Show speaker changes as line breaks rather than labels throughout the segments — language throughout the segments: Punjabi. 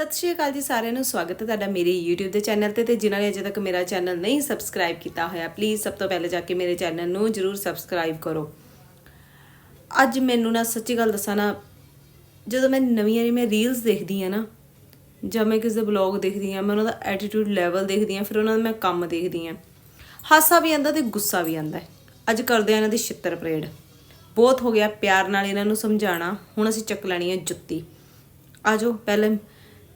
ਸਤਿ ਸ਼੍ਰੀ ਅਕਾਲ ਜੀ ਸਾਰਿਆਂ ਨੂੰ, ਸਵਾਗਤ ਹੈ ਤੁਹਾਡਾ ਮੇਰੇ YouTube ਦੇ ਚੈਨਲ ਤੇ ਤੇ ਜਿਨ੍ਹਾਂ ਨੇ ਅਜੇ ਤੱਕ ਮੇਰਾ ਚੈਨਲ ਨਹੀਂ ਸਬਸਕ੍ਰਾਈਬ ਕੀਤਾ ਹੋਇਆ ਪਲੀਜ਼ ਸਭ ਤੋਂ ਪਹਿਲੇ ਜਾ ਕੇ ਮੇਰੇ ਚੈਨਲ ਨੂੰ ਜਰੂਰ ਸਬਸਕ੍ਰਾਈਬ ਕਰੋ। ਅੱਜ ਮੈਨੂੰ ਨਾ ਸੱਚੀ ਗੱਲ ਦੱਸਾਂ ਨਾ, ਜਦੋਂ ਮੈਂ ਨਵੀਆਂ ਨਵੀਆਂ ਰੀਲਸ ਦੇਖਦੀ ਆ ਨਾ, ਜਾਂ ਮੈਂ ਕਿਸੇ ਦੇ ਬਲੌਗ ਦੇਖਦੀ ਆ ਮੈਂ ਉਹਨਾਂ ਦਾ ਐਟੀਟਿਊਡ ਲੈਵਲ ਦੇਖਦੀ ਆ ਫਿਰ ਉਹਨਾਂ ਦਾ ਮੈਂ ਕੰਮ ਦੇਖਦੀ ਆ ਹਾਸਾ ਵੀ ਆਂਦਾ ਤੇ ਗੁੱਸਾ ਵੀ ਆਂਦਾ ਅੱਜ ਕਰਦੇ ਆ ਇਹਨਾਂ ਦੀ ਛਿੱਤਰ ਪਰੇਡ। ਬਹੁਤ ਹੋ ਗਿਆ ਪਿਆਰ ਨਾਲ ਇਹਨਾਂ ਨੂੰ ਸਮਝਾਣਾ ਹੁਣ ਅਸੀਂ ਚੱਕ ਲੈਣੀ ਹੈ ਜੁੱਤੀ। ਆਜੋ ਪਹਿਲੇ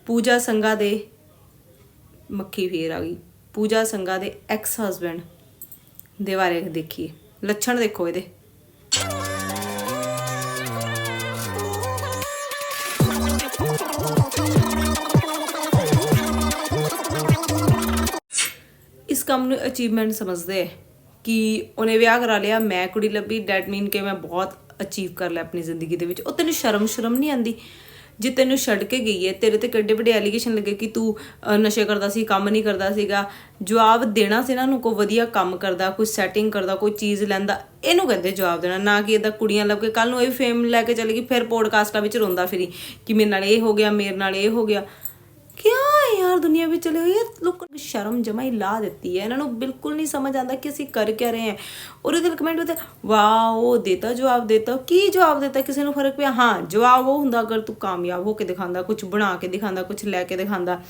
ਪੂਜਾ ਸੰਗਾ ਦੇ ਮੱਖੀ ਫੇਰ ਆ ਗਈ। ਪੂਜਾ ਸੰਗਾ ਦੇ ਐਕਸ ਹਸਬੈਂਡ ਦੇ ਬਾਰੇ ਦੇਖੀਏ। ਲੱਛਣ ਦੇਖੋ ਇਹਦੇ। ਇਸ ਕੰਮ ਨੂੰ ਅਚੀਵਮੈਂਟ ਸਮਝਦੇ ਹੈ ਕਿ ਉਹਨੇ ਵਿਆਹ ਕਰਾ ਲਿਆ, ਮੈਂ ਕੁੜੀ ਲੱਭੀ ਡੈਟ ਮੀਨ ਕਿ ਮੈਂ ਬਹੁਤ ਅਚੀਵ ਕਰ ਲਿਆ ਆਪਣੀ ਜ਼ਿੰਦਗੀ ਦੇ ਵਿੱਚ। ਉਹ ਤੈਨੂੰ ਸ਼ਰਮ ਸ਼ਰਮ ਨਹੀਂ ਆਂਦੀ ਜੇ ਤੈਨੂੰ ਛੱਡ ਕੇ ਗਈ ਹੈ, ਤੇਰੇ ਤੇ ਕਿੱਡੇ ਵੱਡੇ ਐਲੀਗੇਸ਼ਨ ਲੱਗੇ ਕਿ ਤੂੰ ਨਸ਼ੇ ਕਰਦਾ ਸੀ, ਕੰਮ ਨਹੀਂ ਕਰਦਾ ਸੀਗਾ। ਜਵਾਬ ਦੇਣਾ ਸੀ ਇਹਨਾਂ ਨੂੰ ਕੋਈ ਵਧੀਆ ਕੰਮ ਕਰਦਾ, ਕੋਈ ਸੈਟਿੰਗ ਕਰਦਾ, ਕੋਈ ਚੀਜ਼ ਲੈਂਦਾ, ਇਹਨੂੰ ਕਹਿੰਦੇ ਜਵਾਬ ਦੇਣਾ, ਨਾ ਕਿ ਇਹਦਾ ਕੁੜੀਆਂ ਲੱਭ ਕੇ। ਕੱਲ ਨੂੰ ਇਹ ਫੇਮ ਲੈ ਕੇ ਚਲੀ ਗਈ ਫਿਰ ਪੋਡਕਾਸਟਾਂ ਵਿੱਚ ਰੋਂਦਾ ਫਿਰੀ, ਕਿ ਮੇਰੇ ਨਾਲ ਇਹ ਹੋ ਗਿਆ, ਮੇਰੇ ਨਾਲ ਇਹ ਹੋ ਗਿਆ। ਕਿਆ ਯਾਰ ਦੁਨੀਆ ਵਿੱਚ ਚਲੇ ਹੋਈ ਲੋਕ ਸ਼ਰਮ ਜਮਾਈ ਲਾ ਦਿੱਤੀ ਹੈ। ਇਹਨਾਂ ਨੂੰ ਬਿਲਕੁਲ ਨਹੀਂ ਸਮਝ ਆਉਂਦਾ ਕਿ ਅਸੀਂ ਕਰ ਕਿਆ ਰਹੇ ਹਾਂ। ਔਰ ਉਹਦੇ ਕਮੈਂਟ ਹੁੰਦੇ ਵਾਓ ਦੇਤਾ, ਜਵਾਬ ਦੇਤਾ। ਕੀ ਜਵਾਬ ਦੇਤਾ? ਕਿਸੇ ਨੂੰ ਫ਼ਰਕ ਪਿਆ? ਹਾਂ, ਜਵਾਬ ਉਹ ਹੁੰਦਾ ਅਗਰ ਤੂੰ ਕਾਮਯਾਬ ਹੋ ਕੇ ਦਿਖਾਉਂਦਾ ਕੁਝ ਬਣਾ ਕੇ ਦਿਖਾਉਂਦਾ ਕੁਝ ਲੈ ਕੇ ਦਿਖਾਉਂਦਾ।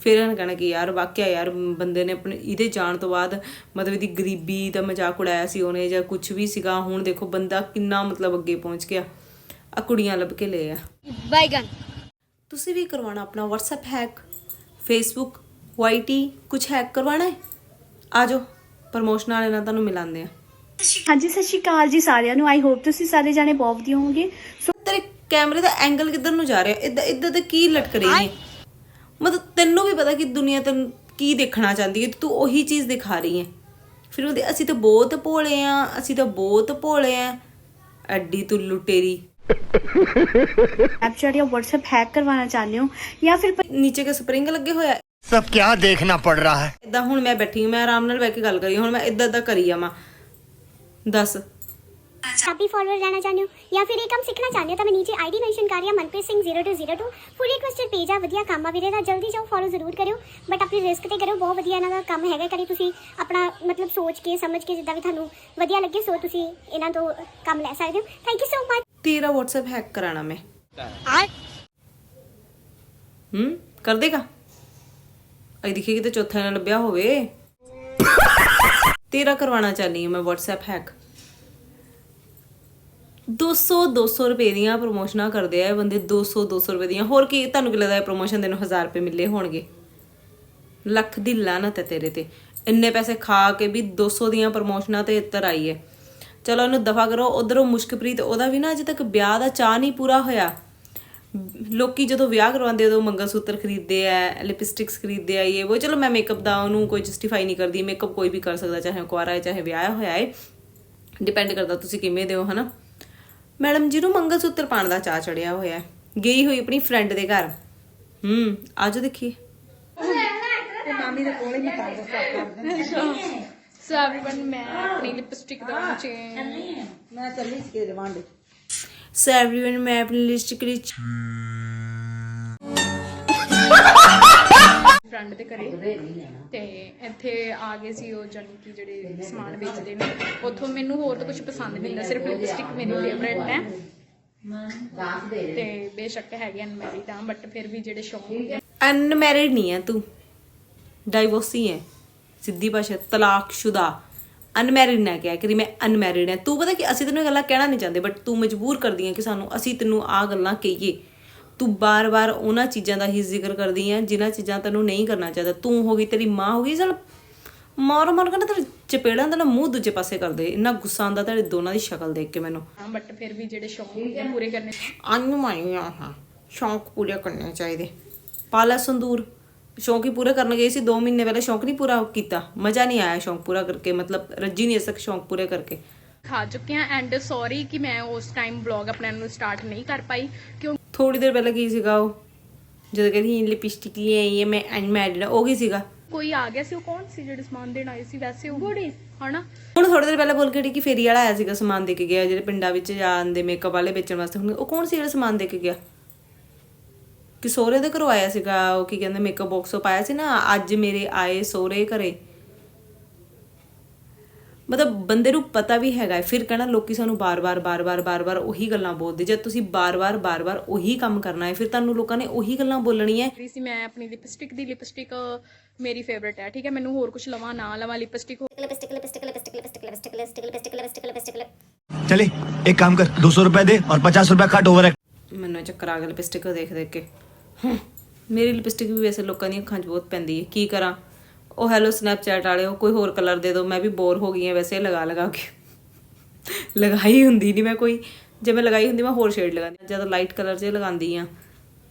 ਫਿਰ ਇਹਨਾਂ ਕਹਿਣਾ ਕਿ ਯਾਰ, ਵਾਕਿਆ ਯਾਰ, ਬੰਦੇ ਨੇ ਆਪਣੇ, ਇਹਦੇ ਜਾਣ ਤੋਂ ਬਾਅਦ ਮਤਲਬ ਇਹਦੀ ਗਰੀਬੀ ਦਾ ਮਜ਼ਾਕ ਉਡਾਇਆ ਸੀ ਉਹਨੇ ਜਾਂ ਕੁਝ ਵੀ ਸੀਗਾ। ਹੁਣ ਦੇਖੋ, ਬੰਦਾ ਕਿੰਨਾ ਮਤਲਬ ਅੱਗੇ ਪਹੁੰਚ ਗਿਆ। ਆ ਕੁੜੀਆਂ ਲੱਭ ਕੇ ਲੈ ਆ।
ਬਾਈਗਨ
ਤੁਸੀਂ ਵੀ ਕਰਵਾਉਣਾ ਆਪਣਾ WhatsApp ਹੈਕ Facebook YT ਕੁਝ ਹੈਕ ਕਰਵਾਉਣਾ ਹੈ? ਆਜੋ ਪ੍ਰਮੋਸ਼ਨ ਵਾਲੇ ਨਾਲ ਤੁਹਾਨੂੰ ਮਿਲਾਉਂਦੇ ਆ
ਹਾਂਜੀ ਸਤਿ ਸ਼੍ਰੀ ਅਕਾਲ ਜੀ ਸਾਰਿਆਂ ਨੂੰ। ਆਈ ਹੋਪ ਤੁਸੀਂ ਸਾਰੇ ਜਾਣੇ ਬਹੁਤ ਵਧੀਆ ਹੋਵੋਗੇ। ਸੋ
ਤੇਰੇ ਕੈਮਰੇ ਦਾ ਐਂਗਲ ਕਿੱਧਰ ਨੂੰ ਜਾ ਰਿਹਾ? ਇਦਾਂ ਇਦਾਂ ਤੇ ਕੀ ਲਟਕ ਰਹੀ ਹੈ? ਮਤਲਬ ਤੈਨੂੰ ਵੀ ਪਤਾ ਕਿ ਦੁਨੀਆ ਤੈਨੂੰ ਕੀ ਦੇਖਣਾ ਚਾਹੁੰਦੀ ਹੈ ਤੇ ਤੂੰ ਉਹੀ ਚੀਜ਼ ਦਿਖਾ ਰਹੀ ਹੈ। ਫਿਰ ਉਹਦੇ ਅਸੀਂ ਤਾਂ ਬਹੁਤ ਭੋਲੇ ਆ ਅਸੀਂ ਤਾਂ ਬਹੁਤ ਭੋਲੇ ਆ ਐਡੀ ਤੂੰ ਲੁਟੇਰੀ।
ਸਨੈਪਚੈਟ ਜਾਂ WhatsApp ਹੈਕ ਕਰਵਾਉਣਾ ਚਾਹੁੰਦੇ ਹੋ ਜਾਂ ਫਿਰ
ਨੀਚੇ ਕੇ ਸਪਰਿੰਗ ਲੱਗੇ ਹੋਇਆ
सब क्या देखना पड़ रहा है
ਇਦਾਂ ਹੁਣ ਮੈਂ ਬੈਠੀ ਹਾਂ, ਮੈਂ ਆਰਾਮ ਨਾਲ ਬਹਿ ਕੇ ਗੱਲ ਕਰੀ ਹੁਣ ਮੈਂ ਇਦਾਂ ਇਦਾਂ ਕਰੀ ਜਾਵਾਂ ਦੱਸ
हैप्पी फॉलोअर रहना चाहते हो या फिर ये काम सीखना चाहते हो तो मैं नीचे आईडी मेंशन कर रही हूं Manpreet Singh 0202 fully requested page ਆ ਵਧੀਆ ਕੰਮ ਆ ਵੀਰੇ ਦਾ ਜਲਦੀ ਜਾਓ ਫੋਲੋ ਜ਼ਰੂਰ ਕਰਿਓ ਬਟ ਆਪਣੀ ਰਿਸਕ ਤੇ ਕਰਿਓ ਬਹੁਤ ਵਧੀਆ ਇਹਨਾਂ ਦਾ ਕੰਮ ਹੈਗਾ ਕਰੀ ਤੁਸੀਂ ਆਪਣਾ ਮਤਲਬ ਸੋਚ ਕੇ ਸਮਝ ਕੇ ਜਿੱਦਾਂ ਵੀ ਤੁਹਾਨੂੰ ਵਧੀਆ ਲੱਗੇ ਸੋ ਤੁਸੀਂ ਇਹਨਾਂ ਤੋਂ ਕੰਮ ਲੈ ਸਕਦੇ ਹੋ ਥੈਂਕ ਯੂ ਸੋ ਮਚ
ਤੇਰਾ WhatsApp ਹੈਕ ਕਰਾਣਾ ਮੈਂ। ਹੂੰ ਕਰ ਦੇਗਾ? ਅਈ ਦਿਖੇ ਕਿਤੇ ਚੌਥਾ ਨਾ ਲੱਭਿਆ ਹੋਵੇ। ਤੇਰਾ ਕਰਵਾਉਣਾ ਚਾਹਨੀ ਹਾਂ ਮੈਂ WhatsApp ਹੈਕ 200 200 ਰੁਪਏ ਦੀਆਂ ਪ੍ਰੋਮੋਸ਼ਨਾਂ ਕਰਦੇ ਆ ਇਹ ਬੰਦੇ 200 200 ਰੁਪਏ ਦੀਆਂ। ਹੋਰ ਕੀ ਤੁਹਾਨੂੰ ਕੀ ਲੱਗਦਾ ਹੈ ਪ੍ਰੋਮੋਸ਼ਨ ਦੇ ਨੂੰ 1000 ਰੁਪਏ ਮਿਲੇ ਹੋਣਗੇ? ਲੱਖ ਦੀ ਲਾਨਤ ਹੈ ਤੇਰੇ ਤੇ। ਇੰਨੇ ਪੈਸੇ ਖਾ ਕੇ ਵੀ 200 ਦੀਆਂ ਪ੍ਰਮੋਸ਼ਨਾਂ ਤੇ ਇੱਤਰ ਆਈ ਹੈ। ਚਲੋ ਇਹਨੂੰ ਦਫਾ ਕਰੋ, ਉਧਰੋਂ ਮੁਸ਼ਕਪ੍ਰੀਤ, ਉਹਦਾ ਵੀ ਨਾ ਅਜੇ ਤੱਕ ਵਿਆਹ ਦਾ ਚਾਹ ਨਹੀਂ ਪੂਰਾ ਹੋਇਆ। ਲੋਕੀ ਜਦੋਂ ਵਿਆਹ ਕਰਵਾਉਂਦੇ ਉਦੋਂ ਮੰਗਲ ਸੂਤਰ ਖਰੀਦਦੇ ਆ, ਲਿਪਸਟਿਕਸ ਖਰੀਦਦੇ ਆ, ਇਹ ਉਹ ਚਲੋ ਮੈਂ ਮੇਕਅਪ ਦਾ ਉਹਨੂੰ ਕੋਈ ਜਸਟੀਫਾਈ ਨਹੀਂ ਕਰਦੀ ਮੇਕਅਪ ਕੋਈ ਵੀ ਕਰ ਸਕਦਾ, ਚਾਹੇ ਕੁਆਰਾ ਹੈ, ਚਾਹੇ ਵਿਆਹ ਹੋਇਆ ਹੈ। ਡਿਪੈਂਡ ਕਰਦਾ ਤੁਸੀਂ ਕਿਵੇਂ ਦੇ ਹੋ ਹਨਾ? ਮੈਡਮ ਜੀ ਨੂੰ ਮੰਗਲ ਸੂਤਰ ਪਾਉਣ ਦਾ ਚਾਹ ਚੜਿਆ ਹੋਇਆ। ਗਈ ਹੋਈ ਆਪਣੀ ਫਰੈਂਡ ਦੇ ਘਰ। ਹੂੰ, ਆਜੋ ਦੇਖੀਏ।
ਸੋ एवरीवन मैं अपनी लिपस्टिक ਦਾ ਚੇਂਜ
ਸੋ एवरीवन ਮੈਂ ਆਪਣੀ ਲਿਸਟ ਕਰੀ
ਫਰੈਂਡ ਦੇ ਘਰੇ ਤੇ ਇੱਥੇ ਆ ਗਏ ਸੀ ਉਹ ਜਾਨੀ ਕਿ ਜਿਹੜੇ ਸਮਾਨ ਵੇਚਦੇ ਨੇ ਉੱਥੋਂ ਮੈਨੂੰ ਹੋਰ ਤਾਂ ਕੁਝ ਪਸੰਦ ਨਹੀਂ ਹੁੰਦਾ ਸਿਰਫ ਲਿਪਸਟਿਕ ਮੇਰੀ ਫੇਵਰੇਟ ਹੈ ਤੇ ਬੇਸ਼ੱਕ ਹੈਗੇ ਅਨਮੈਰਿਡ ਆ ਬਟ ਫਿਰ ਵੀ ਜਿਹੜੇ ਸ਼ੌਂਕ ਹੈ
ਅਨਮੈਰਿਡ ਨਹੀਂ ਹੈ ਤੂੰ ਡਾਈਵੋਰਸੀ ਹੈ ਸਿੱਧੀ ਭਾਸ਼ਾ ਤਲਾਕਸ਼ੁਦਾ ਅਨਮੈਰਿਡ ਨਾ ਕਿਹਾ ਕਿ ਮੈਂ ਅਨਮੈਰਿਡ ਹਾਂ। ਤੂੰ ਪਤਾ ਕਿ ਅਸੀਂ ਤੈਨੂੰ ਇਹ ਗੱਲਾਂ ਕਹਿਣਾ ਨਹੀਂ ਚਾਹੁੰਦੇ ਬਟ ਤੂੰ ਮਜਬੂਰ ਕਰਦੀ ਹੈ ਕਿ ਸਾਨੂੰ ਅਸੀਂ ਤੈਨੂੰ ਆ ਗੱਲਾਂ ਕਹੀਏ। ਤੂੰ ਬਾਰ-ਬਾਰ ਉਹਨਾਂ ਚੀਜ਼ਾਂ ਦਾ ਹੀ ਜ਼ਿਕਰ ਕਰਦੀ ਹੈ ਜਿਨ੍ਹਾਂ ਚੀਜ਼ਾਂ ਤੈਨੂੰ ਨਹੀਂ ਕਰਨਾ ਚਾਹੀਦਾ। ਤੂੰ ਹੋ ਗਈ ਤੇਰੀ ਮਾਂ ਹੋ ਗਈ ਚਲ ਮਾਰ ਮਾਰ ਕੇ ਨਾ ਤੇਰੇ ਚਪੇੜਾਂ ਦਾ ਨਾ ਮੂੰਹ ਦੂਜੇ ਪਾਸੇ ਕਰ ਦੇ। ਇੰਨਾ ਗੁੱਸਾ ਆਉਂਦਾ ਤੇਰੇ ਦੋਨਾਂ ਦੀ ਸ਼ਕਲ ਦੇਖ ਕੇ ਮੈਨੂੰ।
ਬਟ ਫਿਰ ਵੀ ਜਿਹੜੇ ਸ਼ੌਂਕ ਹੈ ਪੂਰੇ ਕਰਨੇ
ਅਨਮਾਈਆਂ ਹਾਂ ਸ਼ੌਂਕ ਪੂਰੇ ਕਰਨੇ ਚਾਹੀਦੇ। ਪਾਲਾ ਸੰਦੂਰ। ਸ਼ੌਂਕ ਹੀ ਪੂਰੇ ਕਰਨ ਗਏ ਸੀ 2 ਮਹੀਨੇ ਪਹਿਲੇ ਸ਼ੌਂਕ ਨਹੀਂ ਪੂਰਾ ਕੀਤਾ। ਮਜ਼ਾ ਨਹੀਂ ਆਇਆ ਸ਼ੌਂਕ ਪੂਰਾ ਕਰਕੇ ਮਤਲਬ ਰੱਜੀ ਨਹੀਂ ਸਕ ਸ਼ੌਂਕ ਪੂਰੇ ਕਰਕੇ।
ਖਾ ਚੁੱਕੇ ਆ ਐਂਡ ਸੌਰੀ ਕਿ ਮੈਂ ਉਸ ਟਾਈਮ ਬਲੌਗ ਆਪਣਾ ਨੂੰ ਸਟਾਰਟ ਨਹੀਂ ਕਰ ਪਾਈ ਕਿਉਂ
ਥੋੜੀ ਦੇਰ ਪਹਿਲਾਂ ਕੀ ਸੀਗਾ ਉਹ? ਜਦੋਂ ਕਹਿੰਦੀ ਲਿਪਸਟਿਕ ਲਈ ਆਈ ਹੈ ਮੈਂ ਅਨਮੈਰਿਡ ਉਹ ਕੀ ਸੀਗਾ?
ਕੋਈ ਆ ਗਿਆ ਸੀ ਉਹ ਕੌਣ ਸੀ ਜਿਹੜੇ ਸਮਾਨ ਦੇਣ ਆਏ ਸੀ? ਵੈਸੇ ਉਹ ਗੁੜੀ ਹਨਾ?
ਹੁਣ ਥੋੜੀ ਦੇਰ ਪਹਿਲਾਂ ਬੋਲ ਕੇ ਕਿ ਫੇਰੀ ਵਾਲਾ ਆਇਆ ਸੀਗਾ ਸਮਾਨ ਦੇ ਕੇ ਗਿਆ ਜਿਹੜੇ ਪਿੰਡਾਂ ਵਿੱਚ ਜਾਂਦੇ ਮੇਕਅਪ ਵਾਲੇ ਵੇਚਣ ਵਾਸਤੇ ਹੁਣ ਉਹ ਕੌਣ ਸੀ ਜਿਹੜਾ ਸਮਾਨ ਦੇ ਕੇ ਗਿਆ? ਕਿ ਸੋਹਰੇ ਦੇ ਘਰੋਂ ਸੀਗਾ ਉਹ ਕੀ ਕਹਿੰਦੇ ਮੇਕਅਪ ਬਾਕਸ ਉਹ ਪਾਇਆ ਸੀ ਨਾ ਅੱਜ ਮੇਰੇ ਆਏ ਸੋਹਰੇ ਘਰੇ। ਮਤਲਬ ਬੰਦੇ ਨੂੰ ਪਤਾ ਵੀ ਹੈਗਾ ਫਿਰ ਕਹਿਣਾ ਲੋਕੀ ਸਾਨੂੰ ਬਾਰ-ਬਾਰ ਬਾਰ-ਬਾਰ ਬਾਰ-ਬਾਰ ਉਹੀ ਗੱਲਾਂ ਬੋਲਦੇ ਜਦ ਤੁਸੀਂ ਬਾਰ-ਬਾਰ ਬਾਰ-ਬਾਰ ਉਹੀ ਕੰਮ ਕਰਨਾ ਹੈ ਫਿਰ ਤੁਹਾਨੂੰ ਲੋਕਾਂ ਨੇ ਉਹੀ ਗੱਲਾਂ ਬੋਲਣੀਆਂ
ਹੈ। ਸੀ ਮੈਂ ਆਪਣੀ ਲਿਪਸਟਿਕ ਦੀ ਲਿਪਸਟਿਕ ਮੇਰੀ ਫੇਵਰਿਟ ਹੈ ਠੀਕ ਹੈ ਮੈਨੂੰ ਹੋਰ ਕੁਝ ਲਵਾਂ ਨਾ ਲਵਾਂ
lipstick lipstick lipstick lipstick lipstick lipstick lipstick lipstick lipstick
lipstick ਚਲੇ ਇੱਕ ਕੰਮ ਕਰ 200 ਰੁਪਏ ਦੇ ਔਰ 50 ਰੁਪਏ ਘੱਟ ਓਵਰ
ਮੈਨੂੰ ਚੱਕਰ ਆ ਗਿਆ ਲਿਪਸਟਿਕ ਦੇਖ ਦੇਖ ਕੇ। ਮੇਰੀ ਲਿਪਸਟਿਕ ਵੀ ਵੈਸੇ ਲੋਕਾਂ ਦੀਆਂ ਅੱਖਾਂ 'ਚ ਬਹੁਤ ਪੈਂਦੀ ਹੈ। ਕੀ ਕਰਾਂ? ਉਹ ਹੈਲੋ ਸਨੈਪਚੈਟ ਵਾਲਿਓ ਕੋਈ ਹੋਰ ਕਲਰ ਦੇ ਦਿਓ ਮੈਂ ਵੀ ਬੋਰ ਹੋ ਗਈ ਹਾਂ ਵੈਸੇ ਲਗਾ ਲਗਾ ਕੇ। ਲਗਾਈ ਹੁੰਦੀ ਨਹੀਂ ਮੈਂ ਕੋਈ। ਜੇ ਮੈਂ ਲਗਾਈ ਹੁੰਦੀ ਮੈਂ ਹੋਰ ਸ਼ੇਡ ਲਗਾਉਂਦੀ ਜ਼ਿਆਦਾ ਲਾਈਟ ਕਲਰ 'ਚ ਲਗਾਉਂਦੀ ਆ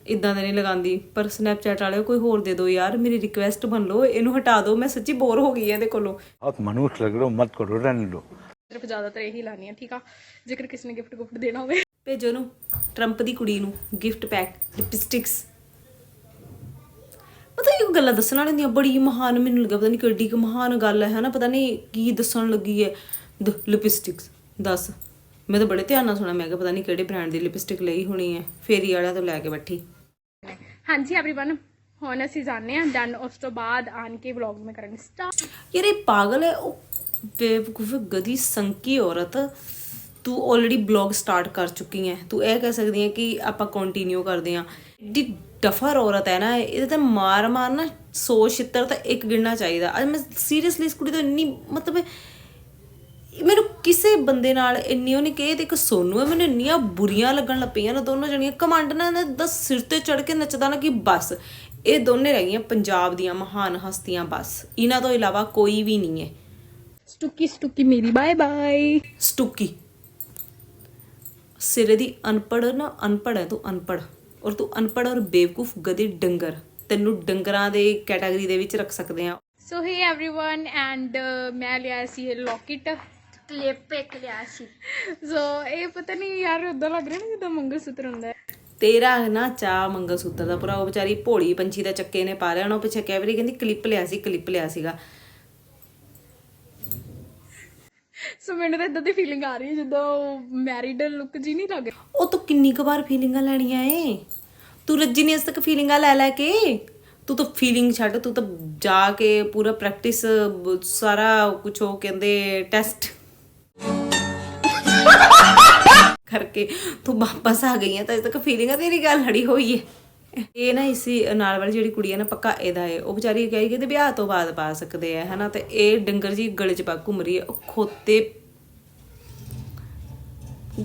ਇਦਾਂ ਦੇ ਨਹੀਂ ਲਗਾਉਂਦੀ। ਪਰ ਸਨੈਪਚੈਟ ਵਾਲਿਓ ਕੋਈ ਹੋਰ ਦੇ ਦਿਓ ਯਾਰ। ਮੇਰੀ ਰਿਕੁਐਸਟ ਬਣ ਲਓ ਇਹਨੂੰ ਹਟਾ ਦਿਓ ਮੈਂ ਸੱਚੀ ਬੋਰ ਹੋ ਗਈ ਹਾਂ ਇਹਦੇ ਕੋਲੋਂ।
ਆਪ ਮਨੂਸ ਲੱਗ ਮਤ ਕਰੋ ਰਹਿਣ ਲੋ
ਸਿਰਫ ਜ਼ਿਆਦਾਤਰ ਇਹੀ ਲਾਣੀ ਆ ਠੀਕ ਆ? ਜੇਕਰ ਕਿਸੇ ਨੇ ਗਿਫਟ ਗੁਫਟ ਦੇਣਾ ਹੋਵੇ।
ਭੇਜੋ ਨੂੰ ਟਰੰਪ ਦੀ ਕੁੜੀ ਨੂੰ ਗਿਫਟ ਪੈਕ ਲਿਪਸਟਿਕਸ ਪਤਾ ਇਹ ਗੱਲਾਂ ਦੱਸਣ ਵਾਲੀ ਹੁੰਦੀਆਂ ਬੜੀ ਮਹਾਨ ਮੈਨੂੰ ਲੱਗਾ ਪਤਾ ਨਹੀਂ ਕਿੱਡੀ ਕੁ ਮਹਾਨ ਗੱਲ ਹੈ ਹਨਾ ਪਤਾ ਨਹੀਂ ਕੀ ਦੱਸਣ ਲੱਗੀ ਹੈ ਲਿਪਸਟਿਕਸ ਦੱਸ ਮੈਂ ਤਾਂ ਬੜੇ ਧਿਆਨ ਨਾਲ ਸੁਣਿਆ ਮੈਂ ਕਿਹਾ ਪਤਾ ਨਹੀਂ ਕਿਹੜੇ ਬ੍ਰਾਂਡ ਦੀ ਲਿਪਸਟਿਕ ਲਈ ਹੋਣੀ ਹੈ ਫੇਰੀ ਵਾਲਿਆਂ ਤੋਂ ਲੈ ਕੇ ਬੈਠੀ
ਹਾਂਜੀ एवरीवन ਹੁਣ ਅਸੀਂ ਜਾਣਦੇ ਹਾਂ ਦੈਨ ਉਸ ਤੋਂ ਬਾਅਦ ਆਣ ਕੇ ਵਲੌਗ ਮੈਂ ਕਰਾਂਗੇ ਸਟਾਰਟ
ਯਾਰ ਇਹ ਪਾਗਲ ਹੈ ਉਹ ਬੇਵਕੂਫ ਗਦੀ ਸੰਕੀ ਔਰਤ ਤੂੰ ਆਲਰੇਡੀ ਬਲੌਗ ਸਟਾਰਟ ਕਰ ਚੁੱਕੀ ਹੈ ਤੂੰ ਇਹ ਕਹਿ ਸਕਦੀ ਹੈ ਕਿ ਆਪਾਂ ਕੰਟੀਨਿਊ ਕਰਦੇ ਹਾਂ ਦੀ ਡਫਰ ਔਰਤ ਹੈ ਨਾ ਇਹਦੇ ਤੇ ਮਾਰ ਮਾਰ ਨਾ 100 ਛਿੱਤਰ ਤਾਂ ਇੱਕ ਗਿਣਨਾ ਚਾਹੀਦਾ। ਅੱਜ ਮੈਂ ਸੀਰੀਅਸਲੀ ਇਸ ਕੁੜੀ ਤੋਂ ਇੰਨੀ ਮਤਲਬ ਮੈਨੂੰ ਕਿਸੇ ਬੰਦੇ ਨਾਲ ਇੰਨੀ ਉਹ ਨਹੀਂ ਕਹੇ ਤੇ ਇੱਕ ਸੋਨੂ ਹੈ ਮੈਨੂੰ ਇੰਨੀਆਂ ਬੁਰੀਆਂ ਲੱਗਣ ਲੱਗ ਪਈਆਂ ਨਾ ਦੋਨੋਂ ਜਣੀਆਂ। ਕਮਾਂਡ ਨਾ ਦਾ ਸਿਰ ਤੇ ਚੜ ਕੇ ਨੱਚਦਾ ਨਾ ਕਿ ਬਸ ਇਹ ਦੋਨੇ ਰਹਿ ਗਈਆਂ ਪੰਜਾਬ ਦੀਆਂ ਮਹਾਨ ਹਸਤੀਆਂ ਬਸ। ਇਹਨਾਂ ਤੋਂ ਇਲਾਵਾ ਕੋਈ ਵੀ ਨਹੀਂ ਹੈ
ਸਟੁਕੀ ਸਟੁਕੀ ਮੇਰੀ ਬਾਏ ਬਾਏ
ਸਟੁਕੀ। ਸਿਰੇ ਦੀ ਅਨਪੜ੍ਹ ਨਾ ਅਨਪੜ੍ਹ ਹੈ ਤੂੰ ਅਨਪੜ੍ਹ ਔਰ ਤੂੰ ਅਨਪੜ੍ਹ ਔਰ ਬੇਵਕੂਫ ਗਧੇ ਡੰਗਰ ਤੈਨੂੰ ਡੰਗਰਾਂ ਦੇ ਕੈਟਾਗਰੀ ਦੇ ਵਿੱਚ ਰੱਖ ਸਕਦੇ ਆ
ਸੋ ਹੇ एवरीवन ਐਂਡ ਮੈਂ ਲਿਆ ਸੀ ਇਹ ਲੋਕਟ
क्लिप एक लिया सी
ਸੋ ਇਹ ਪਤਾ ਨਹੀਂ ਯਾਰ ਉਦਾਂ ਲੱਗ ਰਿਹਾ ਨਾ ਜਿੱਦਾਂ ਮੰਗਲ ਸੂਤਰ ਹੁੰਦਾ ਹੈ
ਤੇਰਾ ਨਾ ਚਾ ਮੰਗਲ ਸੂਤਰ ਦਾ ਭਰਾ ਉਹ ਵਿਚਾਰੀ ਭੋਲੀ ਪੰਛੀ ਦਾ ਚੱਕੇ ਨੇ ਪਾ ਲਿਆ ਉਹਨੂੰ ਪਿੱਛੇ ਕੈਵਰੀ ਕਹਿੰਦੀ ਕਲਿੱਪ ਲਿਆ ਸੀ ਕਲਿੱਪ ਲਿਆ ਸੀਗਾ
ਸੋ ਮੈਨੂੰ ਤਾਂ ਇਦਾਂ ਦੀ ਫੀਲਿੰਗ ਆ ਰਹੀ ਹੈ ਜਿੱਦਾਂ ਮੈਰਿਡ ਲੁੱਕ ਜੀ ਨਹੀਂ ਲੱਗ ਰਿਹਾ।
ਉਹ ਤੂੰ ਕਿੰਨੀ ਕੁ ਵਾਰ ਫੀਲਿੰਗਾਂ ਲੈਣੀਆਂ ਏ? ਤੂੰ ਰੱਜੀ ਨਹੀਂ ਅਜ ਤੱਕ ਫੀਲਿੰਗਾਂ ਲੈ ਲੈ ਕੇ? ਤੂੰ ਤਾਂ ਫੀਲਿੰਗ ਛੱਡ, ਤੂੰ ਤਾਂ ਜਾ ਕੇ ਪੂਰਾ ਪ੍ਰੈਕਟਿਸ ਸਾਰਾ ਕੁਝ ਉਹ ਕਹਿੰਦੇ ਟੈਸਟ ਕਰਕੇ ਤੂੰ ਵਾਪਸ ਆ ਗਈ ਹੈ ਤਾਂ ਅਜੇ ਤੱਕ ਫੀਲਿੰਗਾਂ ਤੇਰੀ ਗੱਲ ਲੜੀ ਹੋਈ ਹੈ ਇਹ ਨਾ ਇਸੀ ਨਾਲ ਵਾਲੀ ਜਿਹੜੀ ਕੁੜੀ ਹੈ ਨਾ ਪੱਕਾ ਇਹਦਾ ਹੈ ਉਹ ਵਿਚਾਰੀ ਕਹੀ ਕਿ ਵਿਆਹ ਤੋਂ ਬਾਅਦ ਪਾ ਸਕਦੇ ਆ ਹਨਾ? ਤੇ ਇਹ ਡੰਗਰ ਜੀ ਗਲੇ 'ਚ ਪਾ ਘੁੰਮ ਰਹੀ ਹੈ ਉਹ ਖੋਤੇ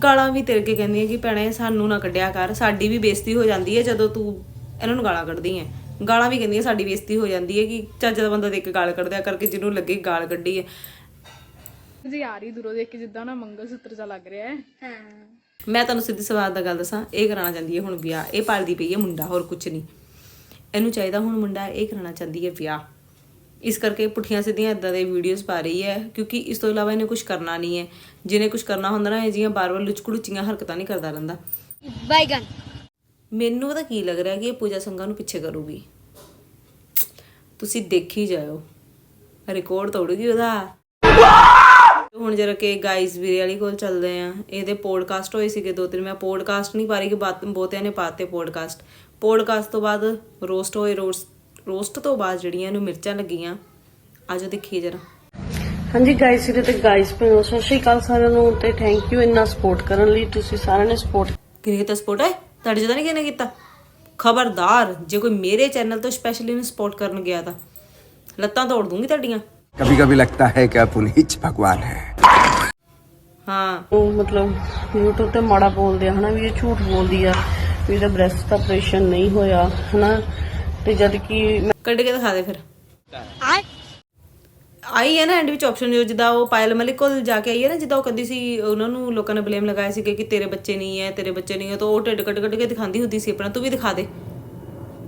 ਗਾਲਾਂ ਵੀ ਤੇਰੇ ਕੇ ਕਹਿੰਦੀ ਹੈ ਕਿ ਭੈਣੇ ਸਾਨੂੰ ਨਾ ਕੱਢਿਆ ਕਰ ਸਾਡੀ ਵੀ ਬੇਇੱਜ਼ਤੀ ਹੋ ਜਾਂਦੀ ਹੈ ਜਦੋਂ ਤੂੰ ਇਹਨਾਂ ਨੂੰ ਗਾਲਾਂ ਕੱਢਦੀ ਹੈ ਗਾਲਾਂ ਵੀ ਕਹਿੰਦੀ ਹੈ ਸਾਡੀ ਬੇਇੱਜ਼ਤੀ ਹੋ ਜਾਂਦੀ ਹੈ ਕਿ ਚੱਜ ਦਾ ਬੰਦਾ ਦੇਖ ਕੇ ਗਾਲ ਕੱਢਦਿਆ ਕਰਕੇ ਜਿਹਨੂੰ ਲੱਗੇ ਗਾਲ ਕੱਢੀ ਹੈ
ਜੀ ਆ ਰਹੀ ਦੂਰੋਂ ਦੇਖ ਕੇ ਜਿੱਦਾਂ ਨਾ ਮੰਗਲ ਸੂਤਰ ਜਾ ਲੱਗ ਰਿਹਾ ਹੈ।
ਮੈਂ ਤੁਹਾਨੂੰ ਸਿੱਧੀ ਸਵਾਦ ਦਾ ਗੱਲ ਦੱਸਾਂ ਇਹ ਕਰਾਉਣਾ ਚਾਹੁੰਦੀ ਹੈ ਹੁਣ ਵਿਆਹ ਇਹ ਪਾਲਦੀ ਪਈ ਹੈ ਮੁੰਡਾ ਹੋਰ ਕੁਝ ਨਹੀਂ। ਇਹਨੂੰ ਚਾਹੀਦਾ ਹੁਣ ਮੁੰਡਾ ਇਹ ਕਰਾਉਣਾ ਚਾਹੁੰਦੀ ਹੈ ਵਿਆਹ। ਇਸ ਕਰਕੇ ਪੁੱਠੀਆਂ ਸਿੱਧੀਆਂ ਇਦਾਂ ਦੇ ਵੀਡੀਓਜ਼ ਪਾ ਰਹੀ ਹੈ ਕਿਉਂਕਿ ਇਸ ਤੋਂ ਇਲਾਵਾ ਇਹਨੇ ਕੁਝ ਕਰਨਾ ਨਹੀਂ ਹੈ। ਜਿਹਨੇ ਕੁਝ ਕਰਨਾ ਹੁੰਦਾ ਨਾ ਇਹ ਜੀਆਂ ਬਾਰ-ਬਾਰ ਲੁਚਕੜੁਚੀਆਂ ਹਰਕਤਾਂ ਨਹੀਂ ਕਰਦਾ ਰਹਿੰਦਾ।
ਬਾਈਗਨ
ਮੈਨੂੰ ਤਾਂ ਕੀ ਲੱਗ ਰਿਹਾ ਕਿ ਇਹ ਪੂਜਾ ਸੰਘਾ ਨੂੰ ਪਿੱਛੇ ਕਰੂਗੀ। ਤੁਸੀਂ ਦੇਖੀ ਜਾਇਓ। ਰਿਕਾਰਡ ਤੋੜੂਗੀ ਉਹਦਾ। ਹੁਣ ਜਰਾ ਕਿ ਗਾਇਸ ਵੀਰੇ ਵਾਲੀ ਕੋਲ ਚੱਲਦੇ ਆ ਇਹਦੇ ਪੋਡਕਾਸਟ ਹੋਏ ਸੀਗੇ ਦੋ ਤਿੰਨ ਮੈਂ ਪੋਡਕਾਸਟ ਨਹੀਂ ਪਾ ਰਹੀ ਕਿ ਬਾਤ ਬਹੁਤਿਆਂ ਨੇ ਪਾਤੇ ਪੋਡਕਾਸਟ ਪੋਡਕਾਸਟ ਤੋਂ ਬਾਅਦ ਰੋਸਟ ਹੋਏ ਰੋਸਟ ਰੋਸਟ ਤੋਂ ਬਾਅਦ ਜਿਹੜੀਆਂ ਇਹਨੂੰ ਮਿਰਚਾਂ ਲੱਗੀਆਂ ਆਜੋ ਦੇਖੀਏ ਜਰਾ
ਹਾਂਜੀ ਗਾਇਸ ਇਹਦੇ ਤੇ ਗਾਇਸ ਭੈਣੋ ਸਤਿ ਸ਼੍ਰੀ ਅਕਾਲ ਸਾਰਿਆਂ ਨੂੰ ਤੇ ਥੈਂਕ ਯੂ ਇੰਨਾ ਸਪੋਰਟ ਕਰਨ ਲਈ ਤੁਸੀਂ ਸਾਰਿਆਂ ਨੇ ਸਪੋਰਟ
ਕਿਹਨੇ ਤਾਂ ਸਪੋਰਟ ਹੈ ਤੁਹਾਡੇ ਜਦੋਂ ਨਹੀਂ ਕਿਹਨੇ ਕੀਤਾ ਖਬਰਦਾਰ ਜੇ ਕੋਈ ਮੇਰੇ ਚੈਨਲ ਤੋਂ ਸਪੈਸ਼ਲੀ ਨੂੰ ਸਪੋਰਟ ਕਰਨ ਗਿਆ ਤਾਂ ਲੱਤਾਂ ਤੋੜ ਦੂੰਗੀ ਤੁਹਾਡੀਆਂ
कभी कभी लगता है कि आप उन्हीं भगवान हैं
ਹਾਂ।
ਉਹ ਮਤਲਬ YouTube ਤੇ ਮਾੜਾ ਬੋਲਦੇ ਆ ਹਨਾ ਵੀ ਇਹ ਝੂਠ ਬੋਲਦੀ ਆ ਵੀ ਇਹਦਾ ਬ੍ਰੈਸਟ ਦਾ ਆਪਰੇਸ਼ਨ ਨਹੀਂ ਹੋਇਆ ਹਨਾ। ਤੇ ਜਦ ਕਿ
ਕੱਢ ਕੇ ਦਿਖਾ ਦੇ ਫਿਰ। ਆਈ ਹੈ ਨਾ ਐਂਡ ਵਿੱਚ ਆਪਸ਼ਨ ਜੋ ਜਿੱਦਾਂ ਉਹ ਪਾਇਲ ਮਲਿਕ ਕੋਲ ਜਾ ਕੇ ਆਈ ਹੈ ਨਾ ਜਿੱਦਾਂ ਉਹ ਕਹਿੰਦੀ ਸੀ ਉਹਨਾਂ ਨੂੰ ਲੋਕਾਂ ਨੇ ਬਲੇਮ ਲਗਾਇਆ ਸੀ ਕਿ ਤੇਰੇ ਬੱਚੇ ਨਹੀਂ ਹੈ ਤੇਰੇ ਬੱਚੇ ਨਹੀਂ ਹੈ ਤਾਂ ਉਹ ਢਿੱਡ ਕੱਢ ਕੱਢ ਕੇ ਦਿਖਾਉਂਦੀ ਹੁੰਦੀ ਸੀ ਆਪਣਾ। ਤੂੰ ਵੀ ਦਿਖਾ ਦੇ।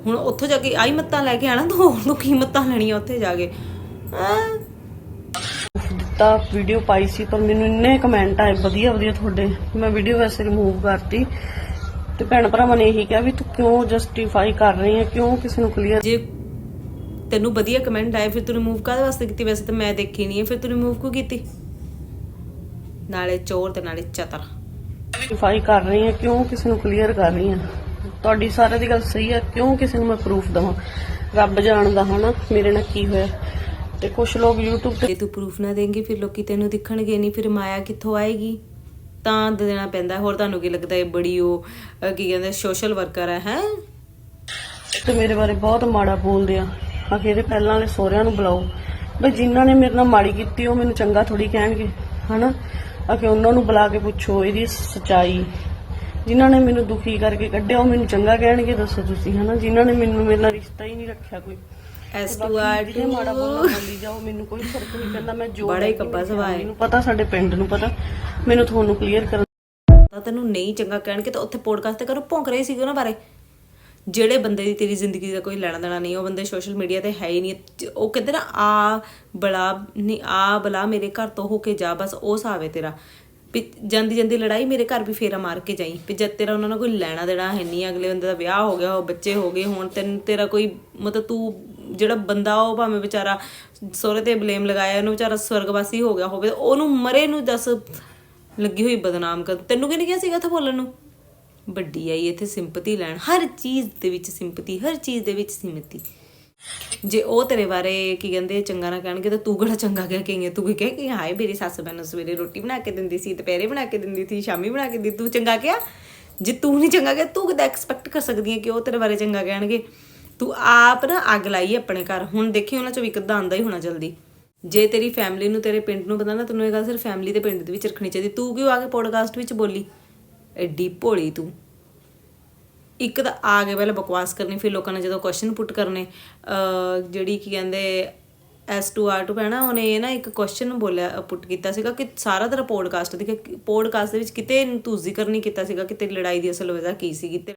ਹੁਣ ਉੱਥੋਂ ਜਾ ਕੇ ਆਈ ਮੱਤਾਂ ਲੈ ਕੇ ਆਣਾ ਤੂੰ ਹੋਰ ਨੂੰ ਕੀ ਮੱਤਾਂ ਲੈਣੀਆਂ ਉੱਥੇ ਜਾ ਕੇ?
ਦਿੱਤਾ ਵੀਡੀਓ ਪਾਈ ਸੀ ਪਰ ਮੈਨੂੰ ਇੰਨੇ ਕਮੈਂਟ ਆਏ ਵਧੀਆ ਵਧੀਆ ਤੁਹਾਡੇ। ਮੈਂ ਵੀਡੀਓ ਵੈਸੇ ਰਿਮੂਵ ਕਰਤੀ। ਤੇ ਭੈਣ ਭਰਾਵਾਂ ਨੇ ਇਹੀ ਕਿਹਾ ਵੀ ਤੂੰ ਕਿਉਂ ਜਸਟੀਫਾਈ ਕਰ ਰਹੀ ਹੈ? ਕਿਉਂ ਕਿਸੇ ਨੂੰ ਕਲੀਅਰ
ਜੇ ਤੈਨੂੰ ਵਧੀਆ ਕਮੈਂਟ ਆਏ ਫਿਰ ਤੂੰ ਰਿਮੂਵ ਕਾਹਦੇ ਵਾਸਤੇ ਕੀਤੀ? ਵੈਸੇ ਤਾਂ ਮੈਂ ਦੇਖੀ ਨਹੀਂ ਹੈ ਫਿਰ ਤੂੰ ਰਿਮੂਵ ਕਿਉਂ ਕੀਤੀ? ਨਾਲੇ ਚੋਰ ਤੇ ਨਾਲੇ ਚਤਰ।
ਜਸਟੀਫਾਈ ਕਰ ਰਹੀ ਹੈ ਕਿਉਂ ਕਿਸੇ ਨੂੰ ਕਲੀਅਰ ਕਰ ਰਹੀ ਹੈ? ਤੁਹਾਡੀ ਸਾਰਿਆਂ ਦੀ ਗੱਲ ਸਹੀ ਹੈ ਕਿਉਂ ਕਿਸੇ ਨੂੰ ਮੈਂ ਪ੍ਰੂਫ ਦਵਾਂ? ਰੱਬ ਜਾਣਦਾ ਹਨਾ ਮੇਰੇ ਨਾਲ ਕੀ ਹੋਇਆ। ਤੇ ਕੁਝ ਲੋਕ YouTube ਤੇ
ਜੇ ਤੂੰ ਪ੍ਰੂਫ ਨਾ ਦੇਂਗੀ ਫਿਰ ਲੋਕੀ ਤੈਨੂੰ ਦਿਖਣਗੇ ਨਹੀਂ ਫਿਰ ਮਾਇਆ ਕਿੱਥੋਂ ਆਏਗੀ? ਤਾਂ ਦੇਣਾ ਪੈਂਦਾ। ਹੋਰ ਤੁਹਾਨੂੰ ਕੀ ਲੱਗਦਾ ਹੈ ਬੜੀ ਉਹ ਕੀ ਕਹਿੰਦੇ ਸੋਸ਼ਲ ਵਰਕਰ ਹੈ? ਹੈ
ਤੇ ਮੇਰੇ ਬਾਰੇ ਬਹੁਤ ਮਾੜਾ ਬੋਲਦੇ ਆ। ਆਖੇ ਇਹਦੇ ਪਹਿਲਾਂ ਵਾਲੇ ਸਹੁਰਿਆਂ ਨੂੰ ਬੁਲਾਓ। ਬਈ ਜਿਨ੍ਹਾਂ ਨੇ ਮੇਰੇ ਨਾਲ ਮਾੜੀ ਕੀਤੀ ਉਹ ਮੈਨੂੰ ਚੰਗਾ ਥੋੜੀ ਕਹਿਣਗੇ ਹਨਾ? ਆਖੇ ਉਹਨਾਂ ਨੂੰ ਬੁਲਾ ਕੇ ਪੁੱਛੋ ਇਹਦੀ ਸਚਾਈ। ਜਿਨ੍ਹਾਂ ਨੇ ਮੈਨੂੰ ਦੁਖੀ ਕਰਕੇ ਕੱਢਿਆ ਉਹ ਮੈਨੂੰ ਚੰਗਾ ਕਹਿਣਗੇ ਦੱਸੋ ਤੁਸੀਂ ਹਨਾ? ਜਿਨ੍ਹਾਂ ਨੇ ਮੈਨੂੰ ਮੇਰੇ ਨਾਲ ਰਿਸ਼ਤਾ ਹੀ ਨਹੀਂ ਰੱਖਿਆ ਕੋਈ। ਮਾੜਾ ਬੋਲਣਾ ਬੋਲੀ ਜਾਓ ਮੈਨੂੰ ਕੋਈ ਫ਼ਰਕ ਨਹੀਂ ਪੈਂਦਾ ਮੈਂ ਜੋ
ਬੜਾ ਹੀ
ਹੈਗੀ
ਕੱਬਾ
ਮੇਰੀ
ਸੁਭਾਅ ਹੈ।
family ਨੂੰ ਪਤਾ ਸਾਡੇ ਪਿੰਡ ਨੂੰ ਪਤਾ ਮੈਨੂੰ ਤੁਹਾਨੂੰ ਕਲੀਅਰ ਕਰਨ
ਤਾਂ ਤੈਨੂੰ ਨਹੀਂ ਚੰਗਾ ਕਹਿਣਗੇ ਤਾਂ ਉੱਥੇ ਪੋਡਕਾਸਟ ਤੇ ਕਰੋ ਭੌਂਕ ਰਹੇ ਸੀਗੇ ਉਹਨਾਂ ਬਾਰੇ। ਜਿਹੜੇ ਬੰਦੇ ਦੀ ਤੇਰੀ ਜ਼ਿੰਦਗੀ ਦਾ ਕੋਈ ਲੈਣਾ ਦੇਣਾ ਨਹੀਂ ਉਹ ਬੰਦੇ ਸੋਸ਼ਲ ਮੀਡੀਆ ਤੇ ਹੈ ਹੀ ਨਹੀਂ। ਉਹ ਕਹਿੰਦੇ ਨਾ ਆ ਬਲਾ ਨਹੀਂ ਆ ਬਲਾ ਮੇਰੇ ਘਰ ਤੋਂ ਹੋ ਕੇ ਜਾ ਬਸ ਉਹ ਹੈ ਤੇਰਾ। ਵੀ ਜਾਂਦੀ ਜਾਂਦੀ ਲੜਾਈ ਮੇਰੇ ਘਰ ਵੀ ਫੇਰਾ ਮਾਰ ਕੇ ਜਾਈ। ਵੀ ਜਦ ਤੇਰਾ ਉਹਨਾਂ ਨਾਲ ਕੋਈ ਲੈਣਾ ਦੇਣਾ ਹੈ ਨਹੀਂ ਅਗਲੇ ਬੰਦੇ ਦਾ ਵਿਆਹ ਹੋ ਗਿਆ ਉਹ ਬੱਚੇ ਹੋ ਗਏ ਹੁਣ ਤੈਨੂੰ ਤੇਰਾ ਕੋਈ ਮਤਲਬ ਤੂੰ ਜਿਹੜਾ ਬੰਦਾ ਉਹ ਭਾਵੇਂ ਵਿਚਾਰਾ ਸੋਹਰੇ ਤੇ ਬਲੇਮ ਲਗਾਇਆ, ਉਹਨੂੰ ਵਿਚਾਰਾ ਸਵਰਗਵਾਸੀ ਹੋ ਗਿਆ ਹੋਵੇ, ਉਹਨੂੰ ਮਰੇ ਨੂੰ ਦੱਸ ਲੱਗੀ ਹੋਈ ਬਦਨਾਮ ਕਰ, ਤੈਨੂੰ ਕਿਹਨੇ ਕਿਹਾ ਸੀਗਾ ਇੱਥੇ ਬੋਲਣ ਨੂੰ? ਵੱਡੀ ਆਈ ਇੱਥੇ ਸਿੰਪਤੀ ਲੈਣ, ਹਰ ਚੀਜ਼ ਦੇ ਵਿੱਚ ਸਿੰਪਤੀ, ਹਰ ਚੀਜ਼ ਦੇ ਵਿੱਚ ਸਿੰਪਤੀ ਜੇ ਉਹ ਤੇਰੇ ਬਾਰੇ ਕੀ ਕਹਿੰਦੇ, ਚੰਗਾ ਨਾ ਕਹਿਣਗੇ ਤਾਂ ਤੂੰ ਕਿਹੜਾ ਚੰਗਾ ਕਹਿ ਕੇ ਤੂੰ ਕੀ ਕਹਿ ਕੇ ਹਾਏ ਮੇਰੀ ਸੱਸ ਮੈਨੂੰ ਸਵੇਰੇ ਰੋਟੀ ਬਣਾ ਕੇ ਦਿੰਦੀ ਸੀ, ਦੁਪਹਿਰੇ ਬਣਾ ਕੇ ਦਿੰਦੀ ਸੀ, ਸ਼ਾਮੀ ਬਣਾ ਕੇ ਦਿੰਦੀ, ਤੂੰ ਚੰਗਾ ਕਿਹਾ? ਜੇ ਤੂੰ ਨਹੀਂ ਚੰਗਾ ਕਿਹਾ, ਤੂੰ ਕਿਦਾਂ ਐਕਸਪੈਕਟ ਕਰ ਸਕਦੀ ਹੈ ਕਿ ਉਹ ਤੇਰੇ ਬਾਰੇ ਚੰਗਾ ਕਹਿਣਗੇ? ਤੂੰ ਆਪ ਨਾ ਅੱਗ ਲਾਈ ਆਪਣੇ ਘਰ। ਹੁਣ ਦੇਖੀ ਉਹਨਾਂ ਚੋਂ ਇੱਕ ਅੱਧਾ ਆਂਦਾ ਹੀ ਹੋਣਾ ਜਲਦੀ। ਜੇ ਤੇਰੀ ਫੈਮਿਲੀ ਨੂੰ ਤੇਰੇ ਪਿੰਡ ਨੂੰ ਪਤਾ ਨਾ, ਤੈਨੂੰ ਇਹ ਗੱਲ ਸਿਰਫ ਫੈਮਿਲੀ ਦੇ ਪਿੰਡ ਦੇ ਵਿੱਚ ਰੱਖਣੀ ਚਾਹੀਦੀ। ਤੂੰ ਕਿਉਂ ਆ ਕੇ ਪੋਡਕਾਸਟ ਵਿੱਚ ਬੋਲੀ? ਐਡੀ ਭੋਲੀ ਤੂੰ। ਇੱਕ ਤਾਂ ਆ ਕੇ ਪਹਿਲਾਂ ਬਕਵਾਸ ਕਰਨੀ, ਫਿਰ ਲੋਕਾਂ ਨੇ ਜਦੋਂ ਕੁਐਸਚਨ ਪੁੱਟ ਕਰਨੇ ਜਿਹੜੀ ਕੀ ਕਹਿੰਦੇ ਐਸ ਟੂ ਆਰ ਟੂ ਪੈਣਾ ਉਹਨੇ ਇਹ ਨਾ ਇੱਕ ਕੁਐਸਚਨ ਬੋਲਿਆ ਪੁੱਟ ਕੀਤਾ ਸੀਗਾ ਕਿ ਸਾਰਾ ਤੇਰਾ ਪੋਡਕਾਸਟ ਦੇਖਿਆ ਪੋਡਕਾਸਟ ਦੇ ਵਿੱਚ ਕਿਤੇ ਤੂੰ ਜ਼ਿਕਰ ਨਹੀਂ ਕੀਤਾ ਸੀਗਾ ਕਿ ਤੇਰੀ ਲੜਾਈ ਦੀ ਅਸਲ ਵਜ੍ਹਾ ਕੀ ਸੀਗੀ ਤੇ